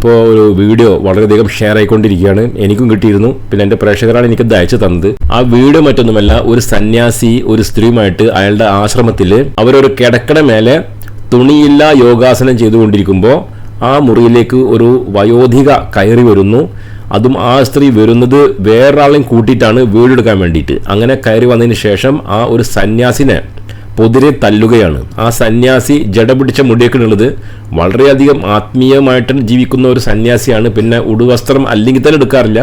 ഇപ്പോൾ ഒരു വീഡിയോ വളരെയധികം ഷെയർ ആയിക്കൊണ്ടിരിക്കുകയാണ്. എനിക്കും കിട്ടിയിരുന്നു. പിന്നെ എന്റെ പ്രേക്ഷകരാണ് എനിക്ക് അയച്ചു തന്നത്. ആ വീഡിയോ മറ്റൊന്നുമല്ല ഒരു സന്യാസി ഒരു സ്ത്രീയുമായിട്ട് അയാളുടെ ആശ്രമത്തിൽ അവരൊരു കിടക്കട മേലെ തുണിയില്ല യോഗാസനം ചെയ്തുകൊണ്ടിരിക്കുമ്പോൾ ആ മുറിയിലേക്ക് ഒരു വയോധിക കയറി വരുന്നു. അതും ആ സ്ത്രീ വരുന്നത് വേറൊരാളെയും കൂട്ടിയിട്ടാണ് വീടെടുക്കാൻ വേണ്ടിയിട്ട്. അങ്ങനെ കയറി വന്നതിന് ശേഷം ആ ഒരു സന്യാസിനെ പൊതിരെ തല്ലുകയാണ്. ആ സന്യാസി ജട പിടിച്ച മുടിയൊക്കെ ഉള്ളത് വളരെയധികം ആത്മീയമായിട്ട് ജീവിക്കുന്ന ഒരു സന്യാസിയാണ്. പിന്നെ ഉടുവസ്ത്രം അല്ലെങ്കിൽ തന്നെ എടുക്കാറില്ല.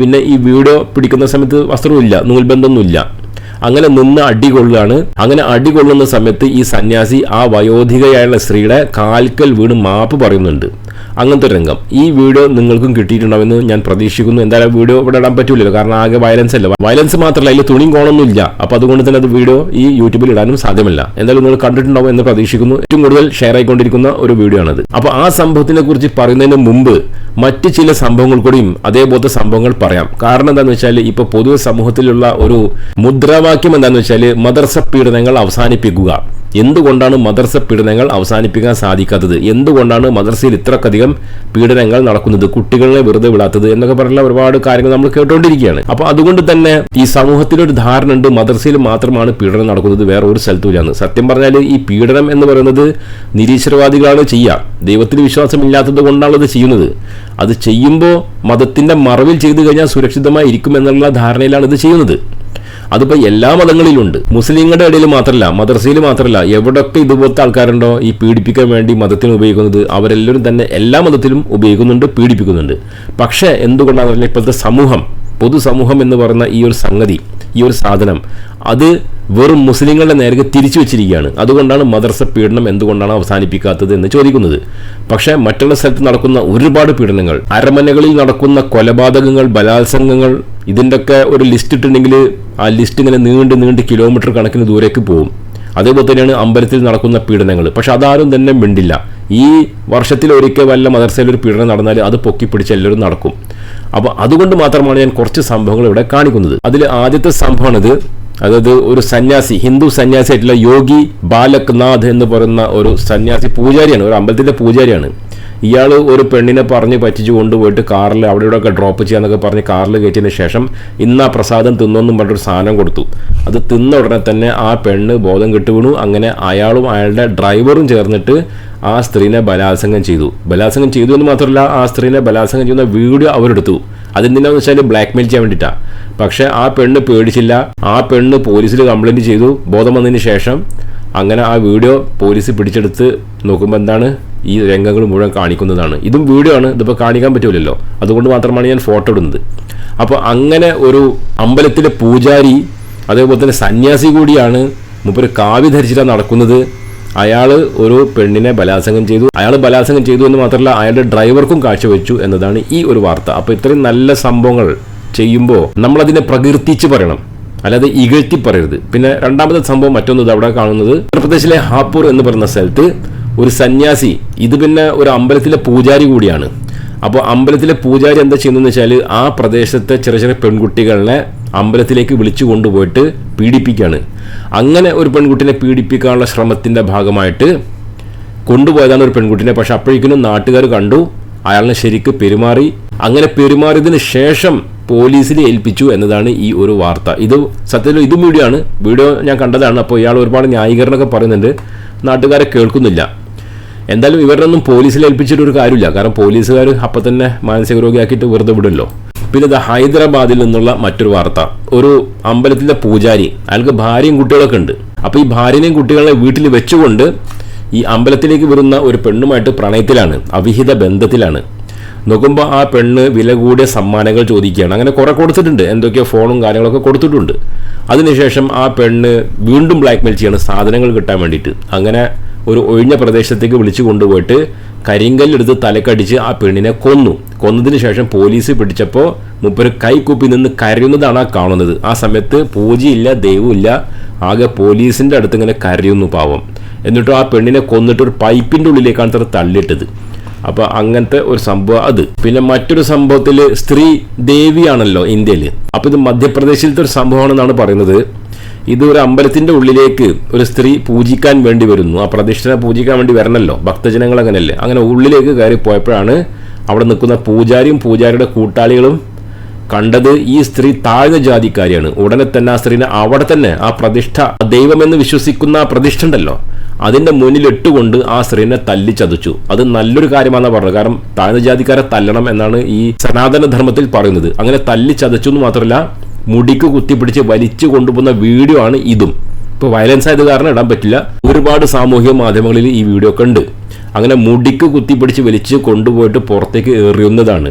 പിന്നെ ഈ വീഡിയോ പിടിക്കുന്ന സമയത്ത് വസ്ത്രമില്ല നൂൽബന്ധമൊന്നുമില്ല. അങ്ങനെ നിന്ന് അടി കൊള്ളുകയാണ്. അങ്ങനെ അടി കൊള്ളുന്ന സമയത്ത് ഈ സന്യാസി ആ വയോധികയായുള്ള സ്ത്രീയുടെ കാൽക്കൽ വീണ് മാപ്പ് പറയുന്നുണ്ട്. അങ്ങനത്തെ രംഗം. ഈ വീഡിയോ നിങ്ങൾക്കും കിട്ടിയിട്ടുണ്ടാവുമെന്ന് ഞാൻ പ്രതീക്ഷിക്കുന്നു. എന്തായാലും വീഡിയോ ഇവിടെ ഇടാൻ പറ്റൂലല്ലോ. കാരണം ആകെ വയലൻസ് അല്ല? വയലൻസ് മാത്രമല്ല അതിൽ തുണിയും കോണൊന്നുമില്ല അപ്പൊ അതുകൊണ്ട് തന്നെ അത് വീഡിയോ ഈ യൂട്യൂബിൽ ഇടാനും സാധ്യമല്ല. എന്തായാലും നിങ്ങൾ കണ്ടിട്ടുണ്ടാവും എന്ന് പ്രതീക്ഷിക്കുന്നു. ഏറ്റവും കൂടുതൽ ഷെയർ ആയിക്കൊണ്ടിരിക്കുന്ന ഒരു വീഡിയോ ആണത്. അപ്പോൾ ആ സംഭവത്തിനെ കുറിച്ച് പറയുന്നതിന് മുമ്പ് മറ്റ് ചില സംഭവങ്ങൾ കൂടിയും അതേപോലത്തെ സംഭവങ്ങൾ പറയാം. കാരണം എന്താണെന്ന് വെച്ചാൽ ഇപ്പൊ പൊതുവെ സമൂഹത്തിലുള്ള ഒരു മുദ്രാവാക്യം എന്താണെന്ന് വെച്ചാൽ മദർസ പീഡനങ്ങൾ അവസാനിപ്പിക്കുക. എന്തുകൊണ്ടാണ് മദർസ പീഡനങ്ങൾ അവസാനിപ്പിക്കാൻ സാധിക്കാത്തത്? എന്തുകൊണ്ടാണ് മദർസയിൽ ഇത്രക്കധികം പീഡനങ്ങൾ നടക്കുന്നത്? കുട്ടികളെ വെറുതെ വിടാത്തത് എന്നൊക്കെ പറഞ്ഞുള്ള ഒരുപാട് കാര്യങ്ങൾ നമ്മൾ കേട്ടുകൊണ്ടിരിക്കുകയാണ് അപ്പൊ അതുകൊണ്ട് തന്നെ ഈ സമൂഹത്തിലൊരു ധാരണ ഉണ്ട് മദർസയിൽ മാത്രമാണ് പീഡനം നടക്കുന്നത് വേറെ ഒരു സ്ഥലത്തുമില്ലാന്ന്. സത്യം പറഞ്ഞാൽ ഈ പീഡനം എന്ന് പറയുന്നത് നിരീശ്വരവാദികളാണ് ചെയ്യുക. ദൈവത്തിൽ വിശ്വാസമില്ലാത്തത് അത് ചെയ്യുന്നത്. അത് ചെയ്യുമ്പോൾ മതത്തിന്റെ മറവിൽ ചെയ്തു കഴിഞ്ഞാൽ സുരക്ഷിതമായി ഇരിക്കും എന്നുള്ള ധാരണയിലാണ് ഇത് ചെയ്യുന്നത്. അതിപ്പോ എല്ലാ മതങ്ങളിലുണ്ട്. മുസ്ലിങ്ങളുടെ ഇടയിൽ മാത്രമല്ല മദ്രസയിൽ മാത്രമല്ല എവിടൊക്കെ ഇതുപോലത്തെ ആൾക്കാരുണ്ടോ ഈ പീഡിപ്പിക്കാൻ വേണ്ടി മതത്തിന് ഉപയോഗിക്കുന്നത് അവരെല്ലാവരും തന്നെ എല്ലാ മതത്തിലും ഉപയോഗിക്കുന്നുണ്ട് പീഡിപ്പിക്കുന്നുണ്ട്. പക്ഷേ എന്തുകൊണ്ടാണെന്ന് പറഞ്ഞാൽ ഇപ്പോഴത്തെ സമൂഹം പൊതുസമൂഹം എന്ന് പറയുന്ന ഈ ഒരു സംഗതി ഈ ഒരു സാധനം അത് വെറും മുസ്ലിങ്ങളുടെ നേരെ തിരിച്ചു വെച്ചിരിക്കുകയാണ്. അതുകൊണ്ടാണ് മദർസ പീഡനം എന്തുകൊണ്ടാണ് അവസാനിപ്പിക്കാത്തത് എന്ന് ചോദിക്കുന്നത്. പക്ഷേ മറ്റുള്ള സ്ഥലത്ത് നടക്കുന്ന ഒരുപാട് പീഡനങ്ങൾ അരമനകളിൽ നടക്കുന്ന കൊലപാതകങ്ങൾ ബലാത്സംഗങ്ങൾ ഇതിന്റെയൊക്കെ ഒരു ലിസ്റ്റ് ഇട്ടുണ്ടെങ്കിൽ ആ ലിസ്റ്റ് ഇങ്ങനെ നീണ്ട് നീണ്ട് കിലോമീറ്റർ കണക്കിന് ദൂരേക്ക് പോകും. അതേപോലെ തന്നെയാണ് അമ്പലത്തിൽ നടക്കുന്ന പീഡനങ്ങൾ. പക്ഷെ അതാരും തന്നെ മിണ്ടില്ല. ഈ വർഷത്തിൽ ഒരിക്കൽ വല്ല മദർസയിൽ ഒരു പീഡനം നടന്നാൽ അത് പൊക്കി പിടിച്ച് എല്ലാവരും നടക്കും. അപ്പോൾ അതുകൊണ്ട് മാത്രമാണ് ഞാൻ കുറച്ച് സംഭവങ്ങൾ ഇവിടെ കാണിക്കുന്നത്. അതിൽ ആദ്യത്തെ സംഭവമാണിത്. അതായത് ഒരു സന്യാസി ഹിന്ദു സന്യാസി ആയിട്ടുള്ള യോഗി ബാലക്നാഥ് എന്ന് പറയുന്ന ഒരു സന്യാസി പൂജാരിയാണ് ഒരു അമ്പലത്തിന്റെ പൂജാരിയാണ്. ഇയാൾ ഒരു പെണ്ണിനെ പറഞ്ഞ് പറ്റിച്ച് കൊണ്ടുപോയിട്ട് കാറിൽ അവിടെ ഇവിടെയൊക്കെ ഡ്രോപ്പ് ചെയ്യാന്നൊക്കെ പറഞ്ഞ് കാറിൽ കയറ്റിയതിന് ശേഷം ഇന്ന് ആ പ്രസാദം തിന്നൊന്നും പറഞ്ഞൊരു സാധനം കൊടുത്തു. അത് തിന്ന ഉടനെ തന്നെ ആ പെണ്ണ് ബോധം കെട്ടു വീണു. അങ്ങനെ അയാളും അയാളുടെ ഡ്രൈവറും ചേർന്നിട്ട് ആ സ്ത്രീനെ ബലാത്സംഗം ചെയ്തു. ബലാത്സംഗം ചെയ്തു എന്ന് മാത്രമല്ല ആ സ്ത്രീനെ ബലാത്സംഗം ചെയ്യുന്ന വീഡിയോ അവരെടുത്തു. അതെന്തിനാന്ന് വെച്ചാൽ ബ്ലാക്ക് മെയിൽ ചെയ്യാൻ വേണ്ടിയിട്ടാണ് പക്ഷേ ആ പെണ്ണ് പേടിച്ചില്ല. ആ പെണ്ണ് പോലീസിൽ കംപ്ലൈന്റ് ചെയ്തു. ബോധം വന്നതിന് ശേഷം അങ്ങനെ ആ വീഡിയോ പോലീസ് പിടിച്ചെടുത്ത് നോക്കുമ്പോൾ എന്താണ്? ഈ രംഗങ്ങൾ മുഴുവൻ കാണിക്കുന്നതാണ്. ഇതും വീഡിയോ ആണ്. ഇതിപ്പോൾ കാണിക്കാൻ പറ്റില്ലല്ലോ അതുകൊണ്ട് മാത്രമാണ് ഞാൻ ഫോട്ടോ ഇടുന്നത്. അപ്പോൾ അങ്ങനെ ഒരു അമ്പലത്തിലെ പൂജാരി അതേപോലെ തന്നെ സന്യാസി കൂടിയാണ്. മുപ്പൊരു കാവ്യ ധരിച്ചിട്ടാണ് നടക്കുന്നത്. അയാൾ ഒരു പെണ്ണിനെ ബലാത്സംഗം ചെയ്തു. അയാൾ ബലാത്സംഗം ചെയ്തു എന്ന് മാത്രമല്ല അയാളുടെ ഡ്രൈവർക്കും കാഴ്ചവെച്ചു എന്നതാണ് ഈ ഒരു വാർത്ത. അപ്പോൾ ഇത്രയും നല്ല സംഭവങ്ങൾ ചെയ്യുമ്പോൾ നമ്മളതിനെ പ്രകീർത്തിച്ച് പറയണം. അല്ലാതെ ഇകഴ്ത്തി പറയരുത്. പിന്നെ രണ്ടാമത്തെ സംഭവം മറ്റൊന്നത് അവിടെ കാണുന്നത്. ഉത്തർപ്രദേശിലെ ഹാപ്പൂർ എന്ന് പറയുന്ന സ്ഥലത്ത് ഒരു സന്യാസി ഇത് പിന്നെ ഒരു അമ്പലത്തിലെ പൂജാരി കൂടിയാണ്. അപ്പോൾ അമ്പലത്തിലെ പൂജാരി എന്താ ചെയ്യുന്നതെന്ന് വെച്ചാൽ ആ പ്രദേശത്തെ ചെറിയ ചെറിയ പെൺകുട്ടികളെ അമ്പലത്തിലേക്ക് വിളിച്ചു കൊണ്ടുപോയിട്ട് പീഡിപ്പിക്കുകയാണ് അങ്ങനെ ഒരു പെൺകുട്ടിനെ പീഡിപ്പിക്കാനുള്ള ശ്രമത്തിന്റെ ഭാഗമായിട്ട് കൊണ്ടുപോയതാണ് ഒരു പെൺകുട്ടിനെ. പക്ഷെ അപ്പോഴേക്കും നാട്ടുകാർ കണ്ടു അയാളിനെ ശരിക്ക് പെരുമാറി. അങ്ങനെ പെരുമാറിയതിന് ശേഷം പോലീസിൽ ഏൽപ്പിച്ചു എന്നതാണ് ഈ ഒരു വാർത്ത. ഇത് സത്യത്തിൽ ഇതും വീഡിയോ ആണ് വീഡിയോ ഞാൻ കണ്ടതാണ്. അപ്പോൾ ഇയാൾ ഒരുപാട് ന്യായീകരണമൊക്കെ പറയുന്നുണ്ട്. നാട്ടുകാരെ കേൾക്കുന്നില്ല. എന്തായാലും ഇവരുടെ ഇവരൊന്നും പോലീസിൽ ഏൽപ്പിച്ചിട്ടൊരു കാര്യമില്ല. കാരണം പോലീസുകാർ അപ്പം തന്നെ മാനസിക രോഗിയാക്കിയിട്ട് വെറുതെ വിടുമല്ലോ. പിന്നെ ഇത് ഹൈദരാബാദിൽ നിന്നുള്ള മറ്റൊരു വാർത്ത. ഒരു അമ്പലത്തിലെ പൂജാരി അയാൾക്ക് ഭാര്യയും കുട്ടികളൊക്കെ ഉണ്ട്. അപ്പോൾ ഈ ഭാര്യനെയും കുട്ടികളെ വീട്ടിൽ വെച്ചുകൊണ്ട് ഈ അമ്പലത്തിലേക്ക് വരുന്ന ഒരു പെണ്ണുമായിട്ട് പ്രണയത്തിലാണ് അവിഹിത ബന്ധത്തിലാണ്. നോക്കുമ്പോൾ ആ പെണ്ണ് വില കൂടിയ സമ്മാനങ്ങൾ ചോദിക്കുകയാണ്. അങ്ങനെ കുറെ കൊടുത്തിട്ടുണ്ട്. എന്തൊക്കെയോ ഫോണും കാര്യങ്ങളൊക്കെ കൊടുത്തിട്ടുണ്ട്. അതിനുശേഷം ആ പെണ്ണ് വീണ്ടും ബ്ലാക്ക്മെയിൽ ചെയ്യാണ് സാധനങ്ങൾ കിട്ടാൻ വേണ്ടിയിട്ട്. അങ്ങനെ ഒരു ഒഴിഞ്ഞ പ്രദേശത്തേക്ക് വിളിച്ചു കൊണ്ടുപോയിട്ട് കരിങ്കല്ലെടുത്ത് തലക്കടിച്ച് ആ പെണ്ണിനെ കൊന്നു. കൊന്നതിന് ശേഷം പോലീസ് പിടിച്ചപ്പോൾ മുപ്പര് കൈകൂപ്പി നിന്ന് കരയുന്നതാണ് ആ കാണുന്നത്. ആ സമയത്ത് പൂജയില്ല ദൈവമില്ല ആകെ പോലീസിന്റെ അടുത്ത് ഇങ്ങനെ കരയുന്നു പാവം. എന്നിട്ട് ആ പെണ്ണിനെ കൊന്നിട്ട് ഒരു പൈപ്പിന്റെ ഉള്ളിലേക്കാണ് അത്ര തള്ളിയിട്ടത്. അപ്പോൾ അങ്ങനത്തെ ഒരു സംഭവം അത്. പിന്നെ മറ്റൊരു സംഭവത്തിൽ സ്ത്രീ ദേവിയാണല്ലോ ഇന്ത്യയിൽ അപ്പോൾ ഇത് മധ്യപ്രദേശിലത്തെ ഒരു സംഭവമാണെന്നാണ് പറയുന്നത്. ഇത് ഒരു അമ്പലത്തിന്റെ ഉള്ളിലേക്ക് ഒരു സ്ത്രീ പൂജിക്കാൻ വേണ്ടി വരുന്നു. ആ പ്രതിഷ്ഠനെ പൂജിക്കാൻ വേണ്ടി വരണല്ലോ. ഭക്തജനങ്ങൾ അങ്ങനെയല്ലേ? അങ്ങനെ ഉള്ളിലേക്ക് കയറി പോയപ്പോഴാണ് അവിടെ നിൽക്കുന്ന പൂജാരിയും പൂജാരിയുടെ കൂട്ടാളികളും കണ്ടത് ഈ സ്ത്രീ താഴ്ന്ന ജാതിക്കാരിയാണ്. ഉടനെ തന്നെ ആ സ്ത്രീനെ അവിടെ തന്നെ ആ പ്രതിഷ്ഠ ദൈവമെന്ന് വിശ്വസിക്കുന്ന ആ പ്രതിഷ്ഠ ഉണ്ടല്ലോ. അതിന്റെ മുന്നിലിട്ടുകൊണ്ട് ആ സ്ത്രീനെ തല്ലിച്ചതച്ചു. അത് നല്ലൊരു കാര്യമാണെന്ന് പറഞ്ഞത്. കാരണം താഴ്ന്ന ജാതിക്കാരെ തല്ലണം എന്നാണ് ഈ സനാതന ധർമ്മത്തിൽ പറയുന്നത്. അങ്ങനെ തല്ലിച്ചതച്ചു എന്ന് മാത്രമല്ല മുടിക്ക് കുത്തിപ്പിടിച്ച് വലിച്ചു കൊണ്ടുപോകുന്ന വീഡിയോ ആണ് ഇതും. ഇപ്പോൾ വയലൻസ് ആയത് കാരണം ഇടാൻ പറ്റില്ല. ഒരുപാട് സാമൂഹിക മാധ്യമങ്ങളിൽ ഈ വീഡിയോ ഒക്കെ ഉണ്ട്. അങ്ങനെ മുടിക്ക് കുത്തിപ്പിടിച്ച് വലിച്ച് കൊണ്ടുപോയിട്ട് പുറത്തേക്ക് എറിയുന്നതാണ്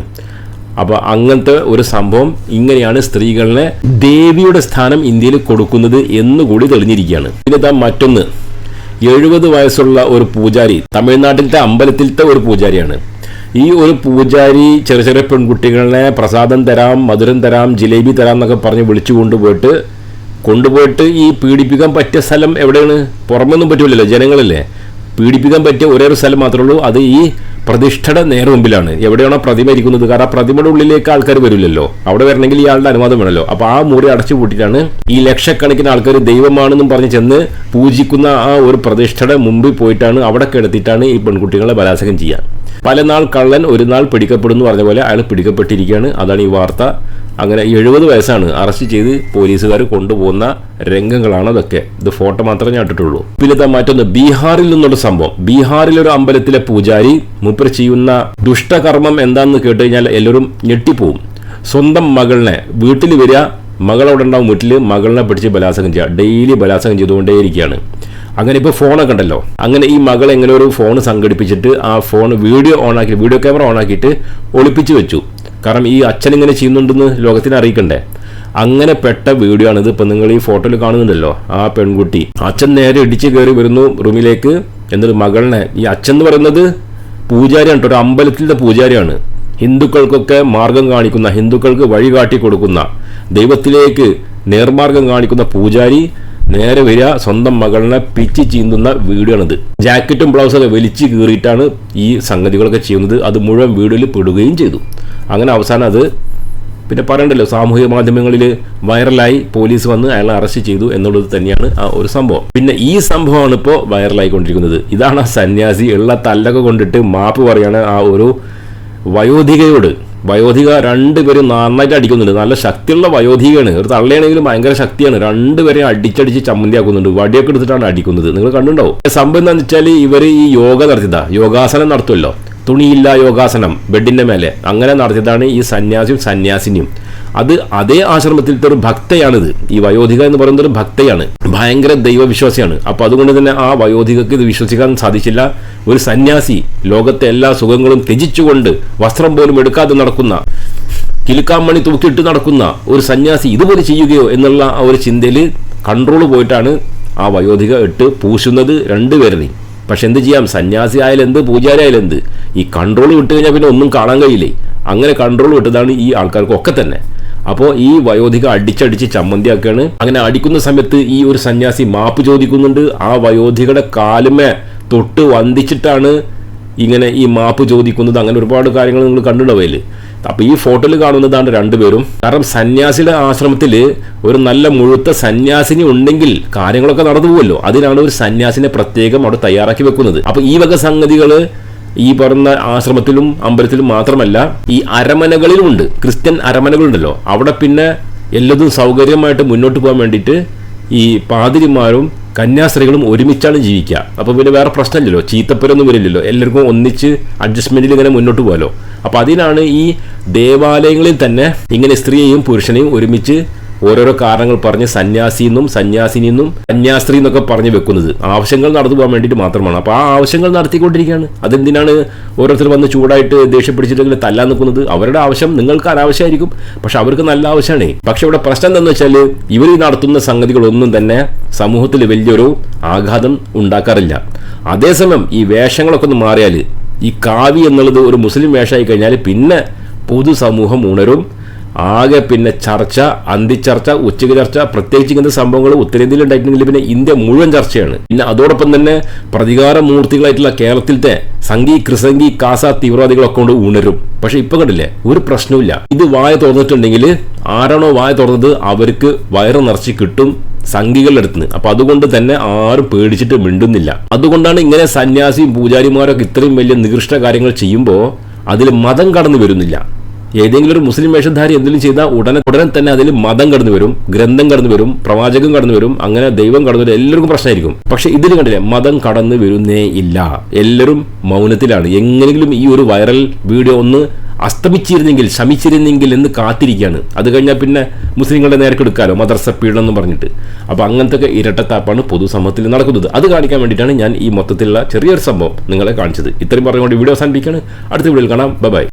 അപ്പോൾ അങ്ങനത്തെ ഒരു സംഭവം ഇങ്ങനെയാണ് സ്ത്രീകളെ ദേവിയുടെ സ്ഥാനം ഇന്ത്യയിൽ കൊടുക്കുന്നത് എന്നുകൂടി തെളിഞ്ഞിരിക്കുകയാണ്. പിന്നെ മറ്റൊന്ന്. എഴുപത് വയസ്സുള്ള ഒരു പൂജാരി തമിഴ്നാട്ടിലത്തെ അമ്പലത്തിലത്തെ ഒരു പൂജാരിയാണ്. ഈ ഒരു പൂജാരി ചെറിയ ചെറിയ പെൺകുട്ടികളെ പ്രസാദം തരാം മധുരം തരാം ജിലേബി തരാം എന്നൊക്കെ പറഞ്ഞ് വിളിച്ചു കൊണ്ടുപോയിട്ട് കൊണ്ടുപോയിട്ട് ഈ പീഡിപ്പിക്കാൻ പറ്റിയ സ്ഥലം എവിടെയാണ്? പുറമൊന്നും പറ്റില്ലല്ലോ ജനങ്ങളല്ലേ. പീഡിപ്പിക്കാൻ പറ്റിയ ഒരേ ഒരു സ്ഥലം മാത്രമേ ഉള്ളൂ. അത് ഈ പ്രതിഷ്ഠയുടെ നേരെ മുമ്പിലാണ്. എവിടെയാണോ പ്രതിമ ഇരിക്കുന്നത്? കാരണം പ്രതിമയുടെ ഉള്ളിലേക്ക് ആൾക്കാർ വരില്ലല്ലോ. അവിടെ വരണമെങ്കിൽ ഇയാളുടെ അനുവാദം വേണമല്ലോ. അപ്പൊ ആ മുറി അടച്ചു പൂട്ടിയിട്ടാണ് ഈ ലക്ഷക്കണക്കിന് ആൾക്കാർ ദൈവമാണെന്നും പറഞ്ഞ് ചെന്ന് പൂജിക്കുന്ന ആ ഒരു പ്രതിഷ്ഠയുടെ മുമ്പിൽ പോയിട്ടാണ് അവിടെ കിടത്തിയിട്ടാണ് ഈ പെൺകുട്ടികളെ ബലാത്സംഗം ചെയ്യുക പല നാൾ കള്ളൻ ഒരു നാൾ പിടിക്കപ്പെടുന്നു പറഞ്ഞ പോലെ അയാൾ പിടിക്കപ്പെട്ടിരിക്കുകയാണ്. അതാണ് ഈ വാർത്ത. അങ്ങനെ എഴുപത് വയസ്സാണ് അറസ്റ്റ് ചെയ്ത് പോലീസുകാർ കൊണ്ടുപോകുന്ന രംഗങ്ങളാണ് അതൊക്കെ. ഇത് ഫോട്ടോ മാത്രമേ ഞാൻ ഇട്ടിട്ടുള്ളൂ. പിന്നെ മറ്റൊന്ന് ബീഹാറിൽ നിന്നുള്ള സംഭവം. ബീഹാറിൽ ഒരു അമ്പലത്തിലെ പൂജാരി മൂപ്പർ ചെയ്യുന്ന ദുഷ്ടകർമ്മം എന്താണെന്ന് കേട്ട് കഴിഞ്ഞാൽ എല്ലാവരും ഞെട്ടിപ്പോവും. സ്വന്തം മകളിനെ വീട്ടിൽ വരിക മകളവിടെ ഉണ്ടാവും വീട്ടിൽ മകളിനെ പിടിച്ച് ബലാത്സംഗം ചെയ്യുക. ഡെയിലി ബലാത്സംഗം ചെയ്തുകൊണ്ടേയിരിക്കുകയാണ്. അങ്ങനെ ഇപ്പോൾ ഫോണൊക്കെ ഉണ്ടല്ലോ. അങ്ങനെ ഈ മകൾ എങ്ങനെ ഒരു ഫോൺ സംഘടിപ്പിച്ചിട്ട് ആ ഫോൺ വീഡിയോ ഓൺ ആക്കി വീഡിയോ ക്യാമറ ഓൺ ആക്കിയിട്ട് ഒളിപ്പിച്ച് വെച്ചു. കാരണം ഈ അച്ഛൻ ഇങ്ങനെ ചെയ്യുന്നുണ്ടെന്ന് ലോകത്തിന് അറിയിക്കണ്ടേ? അങ്ങനെ പെട്ട വീഡിയോ ആണിത്. ഇപ്പം നിങ്ങൾ ഈ ഫോട്ടോയിൽ കാണുന്നുണ്ടല്ലോ ആ പെൺകുട്ടി. അച്ഛൻ നേരെ ഇടിച്ച് കയറി വരുന്നു റൂമിലേക്ക്. എന്നിട്ട് മകളിനെ ഈ അച്ഛൻ എന്ന് പറയുന്നത് പൂജാരിയാണ് ഒരു അമ്പലത്തിലെ പൂജാരിയാണ്. ഹിന്ദുക്കൾക്കൊക്കെ മാർഗം കാണിക്കുന്ന ഹിന്ദുക്കൾക്ക് വഴി കാട്ടി കൊടുക്കുന്ന ദൈവത്തിലേക്ക് നേർമാർഗം കാണിക്കുന്ന പൂജാരി നേരെ വരിക സ്വന്തം മകളിനെ പിച്ച് ചീന്തുന്ന വീഡിയോ ആണിത്. ജാക്കറ്റും ബ്ലൗസൊക്കെ വലിച്ചു കീറിയിട്ടാണ് ഈ സംഗതികളൊക്കെ ചെയ്യുന്നത്. അത് മുഴുവൻ വീഡിയോയിൽ പെടുകയും ചെയ്തു. അങ്ങനെ അവസാനം അത് പിന്നെ പറയണ്ടല്ലോ സാമൂഹിക മാധ്യമങ്ങളിൽ വൈറലായി പോലീസ് വന്ന് അയാളെ അറസ്റ്റ് ചെയ്തു എന്നുള്ളത് തന്നെയാണ് ആ ഒരു സംഭവം. പിന്നെ ഈ സംഭവമാണ് ഇപ്പോൾ വൈറലായിക്കൊണ്ടിരിക്കുന്നത്. ഇതാണ് ആ സന്യാസി ഉള്ള തല്ലൊക്കെ കൊണ്ടിട്ട് മാപ്പ് പറയാണ് ആ ഒരു വയോധികയോട്. വയോധിക രണ്ടുപേരും നന്നായിട്ട് അടിക്കുന്നുണ്ട്. നല്ല ശക്തിയുള്ള വയോധികയാണ്. ഒരു തള്ളയാണെങ്കിലും ഭയങ്കര ശക്തിയാണ്. രണ്ടുപേരെയും അടിച്ചടിച്ച് ചമ്മന്തിയാക്കുന്നുണ്ട്. വടിയൊക്കെ എടുത്തിട്ടാണ് അടിക്കുന്നത്. നിങ്ങൾ കണ്ടുണ്ടാവും സംഭവം എന്താണെന്ന് വെച്ചാൽ ഇവർ ഈ യോഗ നടത്തിയതാ. യോഗാസനം നടത്തുമല്ലോ തുണിയില്ല യോഗാസനം ബെഡിന്റെ മേലെ. അങ്ങനെ നടത്തിയതാണ് ഈ സന്യാസിയും സന്യാസിനിയും. അത് അതേ ആശ്രമത്തിലത്തെ ഒരു ഭക്തയാണിത്. ഈ വയോധിക എന്ന് പറയുന്നത് ഒരു ഭക്തയാണ്. ഭയങ്കര ദൈവവിശ്വാസിയാണ്. അപ്പൊ അതുകൊണ്ട് തന്നെ ആ വയോധികക്ക് ഇത് വിശ്വസിക്കാൻ സാധിച്ചില്ല. ഒരു സന്യാസി ലോകത്തെ എല്ലാ സുഖങ്ങളും ത്യജിച്ചുകൊണ്ട് വസ്ത്രം പോലും എടുക്കാതെ നടക്കുന്ന കിലുക്കാമണി തൂക്കിയിട്ട് നടക്കുന്ന ഒരു സന്യാസി ഇതുപോലെ ചെയ്യുകയോ എന്നുള്ള ആ ഒരു ചിന്തയിൽ കൺട്രോൾ പോയിട്ടാണ് ആ വയോധിക ഇട്ട് പൂശുന്നത് രണ്ടുപേരുടെയും പക്ഷെ എന്ത് ചെയ്യാം? സന്യാസി ആയാലും എന്ത് പൂജാരി ആയാലും എന്ത് ഈ കൺട്രോൾ വിട്ട് കഴിഞ്ഞാൽ പിന്നെ ഒന്നും കാണാൻ കഴിയില്ലേ? അങ്ങനെ കൺട്രോൾ വിട്ടതാണ് ഈ ആൾക്കാർക്കൊക്കെ തന്നെ. അപ്പോൾ ഈ വയോധിക അടിച്ചടിച്ച് ചമ്മന്തിയാക്കുകയാണ് അങ്ങനെ അടിക്കുന്ന സമയത്ത് ഈ ഒരു സന്യാസി മാപ്പ് ചോദിക്കുന്നുണ്ട്. ആ വയോധികയുടെ കാലുമേ തൊട്ട് വന്ദിച്ചിട്ടാണ് ഇങ്ങനെ ഈ മാപ്പ് ചോദിക്കുന്നത്. അങ്ങനെ ഒരുപാട് കാര്യങ്ങൾ നിങ്ങൾ കണ്ടിട്ടുണ്ടാവില്ലേ അപ്പൊ ഈ ഫോട്ടോയിൽ കാണുന്നതാണ് രണ്ടുപേരും. കാരണം സന്യാസിയുടെ ആശ്രമത്തിൽ ഒരു നല്ല മുഴുത്ത സന്യാസിനി ഉണ്ടെങ്കിൽ കാര്യങ്ങളൊക്കെ നടന്നു പോകുമല്ലോ അതിനാണ് ഒരു സന്യാസിനെ പ്രത്യേകം അവിടെ തയ്യാറാക്കി വെക്കുന്നത്. അപ്പൊ ഈ വക സംഗതികൾ ഈ പറഞ്ഞ ആശ്രമത്തിലും അമ്പലത്തിലും മാത്രമല്ല ഈ അരമനകളിലുമുണ്ട്. ക്രിസ്ത്യൻ അരമനകളുണ്ടല്ലോ. അവിടെ പിന്നെ എല്ലതും സൗകര്യമായിട്ട് മുന്നോട്ട് പോകാൻ വേണ്ടിയിട്ട് ഈ പാതിരിമാരും കന്യാസ്ത്രീകളും ഒരുമിച്ചാണ് ജീവിക്കുക. അപ്പോൾ പിന്നെ വേറെ പ്രശ്നമില്ലല്ലോ. ചീത്തപ്പരൊന്നും വരില്ലല്ലോ. എല്ലാവർക്കും ഒന്നിച്ച് അഡ്ജസ്റ്റ്മെന്റിൽ ഇങ്ങനെ മുന്നോട്ട് പോകാലോ. അപ്പോൾ അതിനാണ് ഈ ദേവാലയങ്ങളിൽ തന്നെ ഇങ്ങനെ സ്ത്രീയെയും പുരുഷനെയും ഒരുമിച്ച് ഓരോരോ കാരണങ്ങൾ പറഞ്ഞ് സന്യാസിന്നും സന്യാസിനിന്നും കന്യാസ്ത്രീ എന്നൊക്കെ പറഞ്ഞ് വെക്കുന്നത്. ആവശ്യങ്ങൾ നടന്നു പോകാൻ വേണ്ടിയിട്ട് മാത്രമാണ്. അപ്പോൾ ആ ആവശ്യങ്ങൾ നടത്തിക്കൊണ്ടിരിക്കുകയാണ്. അതെന്തിനാണ് ഓരോരുത്തർ വന്ന് ചൂടായിട്ട് ദേഷ്യപ്പിടിച്ചിട്ടെങ്കിൽ തല്ലാൻ നിൽക്കുന്നത്? അവരുടെ ആവശ്യം നിങ്ങൾക്ക് അനാവശ്യമായിരിക്കും. പക്ഷെ അവർക്ക് നല്ല ആവശ്യമാണ്. പക്ഷെ ഇവിടെ പ്രശ്നം എന്താണെന്ന് വെച്ചാൽ ഇവർ നടത്തുന്ന സംഗതികളൊന്നും തന്നെ സമൂഹത്തിൽ വലിയൊരു ആഘാതം ഉണ്ടാക്കാറില്ല. അതേസമയം ഈ വേഷങ്ങളൊക്കെ ഒന്ന് മാറിയാൽ ഈ കാവി എന്നുള്ളത് ഒരു മുസ്ലിം വേഷമായി കഴിഞ്ഞാൽ പിന്നെ പൊതുസമൂഹം ഉണരും. ആകെ പിന്നെ ചർച്ച അന്തിച്ചർച്ച ഉച്ചയ്ക്ക് ചർച്ച പ്രത്യേകിച്ച് ഇങ്ങനത്തെ സംഭവങ്ങൾ ഉത്തരേന്ത്യയിൽ ഉണ്ടായിട്ടുണ്ടെങ്കിൽ പിന്നെ ഇന്ത്യ മുഴുവൻ ചർച്ചയാണ്. പിന്നെ അതോടൊപ്പം തന്നെ പ്രതികാര മൂർത്തികളായിട്ടുള്ള കേരളത്തിലത്തെ സംഘി ക്രിസംഗി കാസ തീവ്രവാദികളൊക്കെ കൊണ്ട് ഉണരും. പക്ഷെ ഇപ്പൊ കണ്ടില്ലേ ഒരു പ്രശ്നവുമില്ല. ഇത് വായ തുറന്നിട്ടുണ്ടെങ്കിൽ ആരാണോ വായ തുറന്നത് അവർക്ക് വയറ് നിറച്ച് കിട്ടും സംഘികളുടെ അടുത്ത് അപ്പൊ അതുകൊണ്ട് തന്നെ ആരും പേടിച്ചിട്ട് മിണ്ടുന്നില്ല. അതുകൊണ്ടാണ് ഇങ്ങനെ സന്യാസിയും പൂജാരിമാരൊക്കെ ഇത്രയും വലിയ നികൃഷ്ട കാര്യങ്ങൾ ചെയ്യുമ്പോൾ അതിൽ മതം കടന്നു വരുന്നില്ല. ഏതെങ്കിലും ഒരു മുസ്ലിം വേഷധാരി എന്തെങ്കിലും ചെയ്താൽ ഉടനെ ഉടനെ തന്നെ അതിൽ മതം കടന്നു വരും ഗ്രന്ഥം കടന്നു വരും പ്രവാചകം കടന്നു വരും അങ്ങനെ ദൈവം കടന്നു വരും എല്ലാവർക്കും പ്രശ്നമായിരിക്കും. പക്ഷെ ഇതിൽ കണ്ടില്ല മതം കടന്നു വരുന്നേ ഇല്ല. എല്ലാവരും മൗനത്തിലാണ്. എങ്ങനെങ്കിലും ഈ ഒരു വൈറൽ വീഡിയോ ഒന്ന് അസ്തമിച്ചിരുന്നെങ്കിൽ ശമിച്ചിരുന്നെങ്കിൽ എന്ന് കാത്തിരിക്കുകയാണ്. അത് കഴിഞ്ഞാൽ പിന്നെ മുസ്ലിങ്ങളുടെ നേരെ എടുക്കാലോ മദർസ പീഡനം പറഞ്ഞിട്ട്. അപ്പോൾ അങ്ങനത്തെ ഇരട്ടത്താപ്പാണ് പൊതുസമൂഹത്തിൽ നടക്കുന്നത്. അത് കാണിക്കാൻ വേണ്ടിയിട്ടാണ് ഞാൻ ഈ മൊത്തത്തിലുള്ള ചെറിയൊരു സംഭവം നിങ്ങളെ കാണിച്ചത്. ഇത്രയും പറഞ്ഞുകൊണ്ട് വീഡിയോ അവസാനിപ്പിക്കുകയാണ്. അടുത്ത വീഡിയോയിൽ കാണാം. ബൈ.